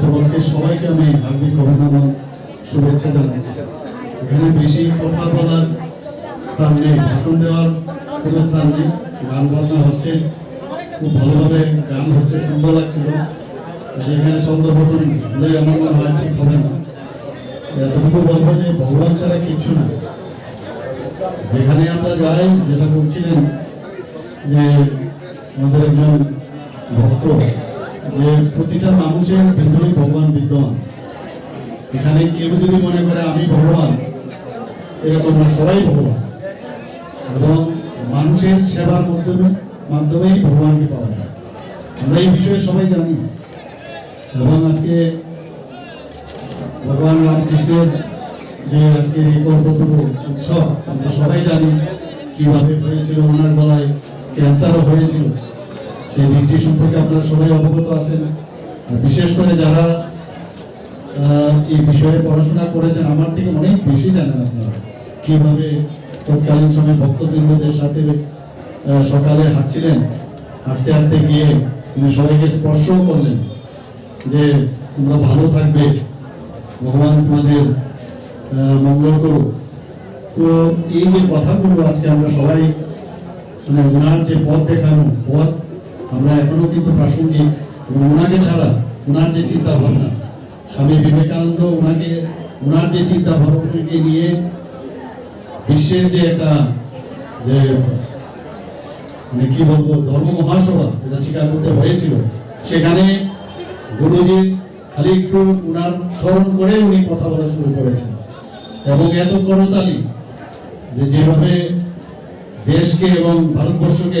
সকলকে সবাইকে আমি হার্দিক অভিনন্দন, শুভেচ্ছা জানাচ্ছি। এখানে বেশি কথা বলার স্থান নেই, ভাষণ দেওয়ার কোনো স্থান নেই। গান বাজনা হচ্ছে, খুব ভালোভাবে গান হচ্ছে, সুন্দর লাগছিল। যেখানে সন্দেহপতন হলে আমার মনে হয়, ঠিক হবে না। এতটুকু বলব যে ভগবান ছাড়া কিচ্ছু না। যেখানে আমরা যাই, যেটা বলছিলেন যে আমাদের একজন ভক্ত যে প্রতিটা মানুষের ভিতরে ভগবান বিদ্যমান। এখানে কেউ যদি মনে করে আমি ভগবান, এরকম সবাই ভগবান। এবং মানুষের সেবার মাধ্যমে মাধ্যমেই ভগবানকে পাওয়া যায়। আমরা এই বিষয়ে সবাই জানি। এবং আজকে ভগবান রামকৃষ্ণের যে আজকে এই কল্পতরু উৎসব, আমরা সবাই জানি কীভাবে হয়েছিল, ওনার গলায় ক্যান্সারও হয়েছিল। সেই দিনটি সম্পর্কে আপনারা সবাই অবগত আছেন। বিশেষ করে যারা এই বিষয়ে পড়াশোনা করেছেন, আমার থেকে অনেক বেশি জানেন আপনারা। কীভাবে তৎকালীন সময় ভক্তবৃন্দদের সাথে সকালে হাঁটছিলেন, হাঁটতে হাঁটতে গিয়ে তিনি সবাইকে স্পর্শও করলেন যে তোমরা ভালো থাকবে, ভগবান তোমাদের মঙ্গল করুক। তো এই যে কথাগুলো আজকে আমরা সবাই মানে ওনার যে পথ দেখানো, পথ আমরা এখনও কিন্তু প্রাসঙ্গিক এবং ওনাকে ছাড়া ওনার যে চিন্তা ভাবনা স্বামী বিবেকানন্দ ওনাকে ওনার যে চিন্তা ভাবনাকে নিয়ে বিশ্বের যে একটা, যে মানে কি বলব, ধর্ম মহাসভা যেটা চিকাগোতে হয়েছিল, সেখানে গুরুজি খালি একটু উনার স্মরণ করে উনি কথা বলা শুরু করেছেন। এবং এত করতালি যেভাবে দেশকে এবং ভারতবর্ষকে